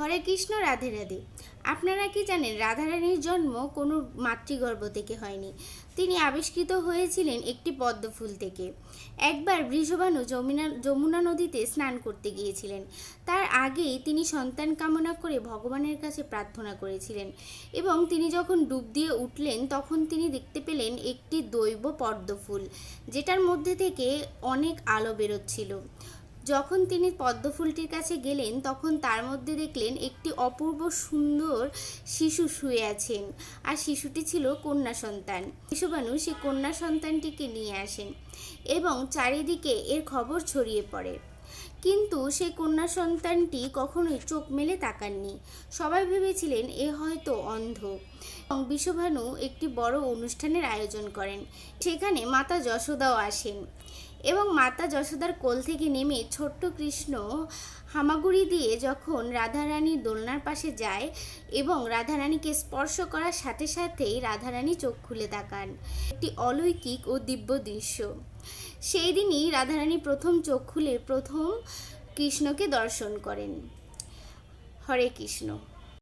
হরে কৃষ্ণ, রাধে রাধে। আপনারা কি জানেন, রাধারানীর জন্ম কোনো মাতৃগর্ভ থেকে হয়নি। তিনি আবিষ্কৃত হয়েছিলেন একটি পদ্ম ফুল থেকে। একবার বৃষভানু যমুনা যমুনা নদীতে স্নান করতে গিয়েছিলেন। তার আগেই তিনি সন্তান কামনা করে ভগবানের কাছে প্রার্থনা করেছিলেন এবং তিনি যখন ডুব দিয়ে উঠলেন, তখন তিনি দেখতে পেলেন একটি দৈব পদ্ম ফুল, যেটার মধ্যে থেকে অনেক আলো বেরোচ্ছিল। যখন তিনি পদ্মফুলটির কাছে গেলেন, তখন তার মধ্যে দেখলেন একটি অপূর্ব সুন্দর শিশু শুয়ে আছেন, আর শিশুটি ছিল কন্যা সন্তান। শিশুবানু সেই কন্যা সন্তানটিকে নিয়ে আসেন এবং চারিদিকে এর খবর ছড়িয়ে পড়ে। কিন্তু সেই কন্যা সন্তানটি কখনোই চোখ মেলে তাকাননি। সবাই ভেবেছিলেন, এ হয়তো অন্ধ। এবং বিশ্বভানু একটি বড় অনুষ্ঠানের আয়োজন করেন। সেখানে মাতা যশোদাও আসেন। এবং মাতা যশোদার কোল থেকে নেমে ছোট্ট কৃষ্ণ হামাগুড়ি দিয়ে যখন রাধারানীর দোলনার পাশে যায় এবং রাধারানীকে স্পর্শ করার সাথে সাথেই রাধারানী চোখ খুলে তাকান। একটি অলৌকিক ও দিব্য দৃশ্য। সেই দিনই রাধারানী প্রথম চোখ খুলে প্রথম কৃষ্ণকে দর্শন করেন। হরে কৃষ্ণ।